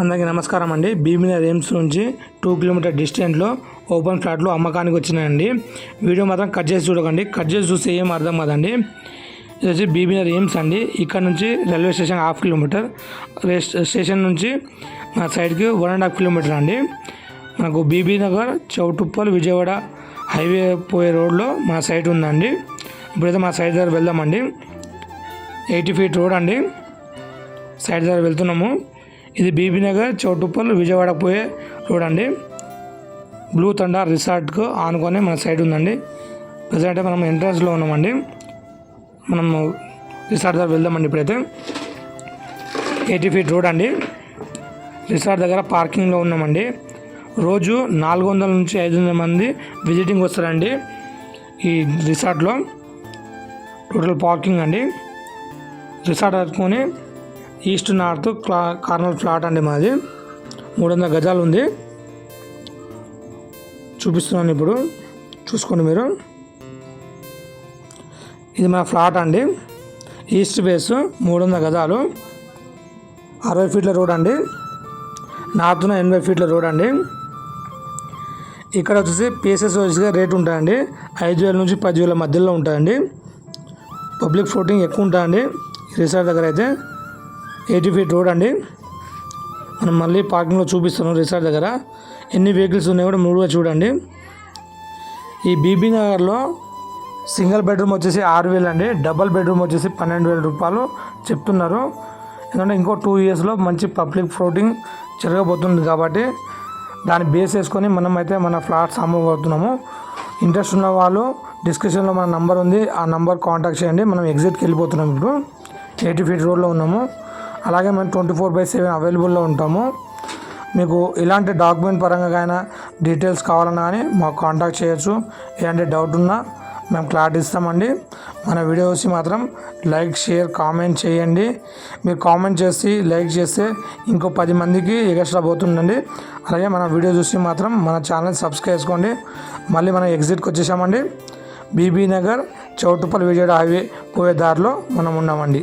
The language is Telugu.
అందరికీ నమస్కారం అండి. బీబీనగర్ ఎయిమ్స్ నుంచి టూ కిలోమీటర్ డిస్టెన్స్లో ఓపెన్ ఫ్లాట్లు అమ్మకానికి వచ్చినాయండి వీడియో మాత్రం కట్ చేసి చూడకండి. కట్ చేసి చూస్తే ఏం అర్థం కాదండి. ఇది వచ్చి బీబీనగర్ ఎయిమ్స్ అండి. ఇక్కడ నుంచి railway station half kilometre. Station నుంచి మన సైడ్కి వన్ అండ్ హాఫ్ కిలోమీటర్ అండి. మనకు బీబీ నగర్ చౌటుప్పల్ విజయవాడ హైవే పోయే రోడ్లో మన సైట్ ఉందండి. ఇప్పుడైతే మన సైడ్ దగ్గర వెళ్దామండి. ఎయిటీ ఫీట్ రోడ్ అండి. సైడ్ దగ్గర వెళ్తున్నాము. ఇది బీబీ నగర్ చౌటుప్పల్ విజయవాడ పోయే రోడ్ అండి. బ్లూ తండా రిసార్ట్కు ఆనుకొని మన సైడ్ ఉందండి. ప్రజెంట్ మనం ఎంట్రన్స్లో ఉన్నామండి. మనము రిసార్ట్ దగ్గర వెళ్దామండి ఇప్పుడైతే. ఎయిటీ ఫీట్ రోడ్ అండి. రిసార్ట్ దగ్గర పార్కింగ్లో ఉన్నామండి. రోజు నాలుగు వందల నుంచి ఐదు వందల మంది విజిటింగ్ వస్తారండి ఈ రిసార్ట్లో టోటల్ పార్కింగ్ అండి. రిసార్ట్ కట్టుకొని ఈస్ట్ నార్త్ క్లా కార్నర్ ఫ్లాట్ అండి మాది. మూడు వందల గజాలు ఉంది. చూపిస్తున్నాను ఇప్పుడు. చూసుకోండి మీరు. ఇది మా ఫ్లాట్ అండి. ఈస్ట్ బేస్ మూడు వందల గజాలు. అరవై ఫీట్ల రోడ్ అండి. నార్త్న ఎనభై ఫీట్ల రోడ్ అండి. ఇక్కడ వచ్చేసి పీసెస్ వచ్చేసి రేట్ ఉంటాయండి. ఐదు వేల నుంచి పదివేల మధ్యలో ఉంటాయండి. పబ్లిక్ ఫ్లోటింగ్ ఎక్కువ ఉంటుందండి రిసార్ట్ దగ్గర అయితే ఎయిటీ ఫీట్ రోడ్ అండి. మనం మళ్ళీ పార్కింగ్లో చూపిస్తాను రిసార్ట్ దగ్గర. ఎన్ని వెహికల్స్ ఉన్నాయో కూడా మూడుగా చూడండి. ఈ బీబీ నగర్లో సింగిల్ బెడ్రూమ్ వచ్చేసి ఆరు వేలు అండి. డబల్ బెడ్రూమ్ వచ్చేసి పన్నెండు వేల రూపాయలు చెప్తున్నారు. ఎందుకంటే ఇంకో టూ ఇయర్స్లో మంచి పబ్లిక్ ఫ్లోటింగ్ జరగబోతుంది కాబట్టి దాన్ని బేస్ చేసుకొని మనం అయితే మన ఫ్లాట్స్ అమ్మబోతున్నాము. ఇంట్రెస్ట్ ఉన్న వాళ్ళు డిస్క్రిప్షన్లో మన నంబర్ ఉంది. ఆ నంబర్ కాంటాక్ట్ చేయండి. మనం ఎగ్జిట్కి వెళ్ళిపోతున్నాం ఇప్పుడు. ఎయిటీ ఫీట్ రోడ్లో ఉన్నాము. అలాగే మేము ట్వంటీ ఫోర్ బై సెవెన్ అవైలబుల్లో ఉంటాము. మీకు ఇలాంటి డాక్యుమెంట్ పరంగా కానీ డీటెయిల్స్ కావాలన్నా కానీ మాకు కాంటాక్ట్ చేయొచ్చు. ఎలాంటి డౌట్ ఉన్నా మేము క్లారిటీ ఇస్తామండి. మన వీడియోస్ మాత్రం లైక్ షేర్ కామెంట్ చేయండి. మీరు కామెంట్ చేసి లైక్ చేస్తే ఇంకో పది మందికి ఎగస్ట్రా పోతుండండి అలాగే మన వీడియో చూసి మాత్రం మన ఛానల్ సబ్స్క్రైబ్ చేసుకోండి. మళ్ళీ మనం ఎగ్జిట్కి వచ్చేసామండి. బీబీ నగర్ చౌటుపల్లి విజయవాడ హైవే పోయే దారిలో మనం ఉన్నామండి.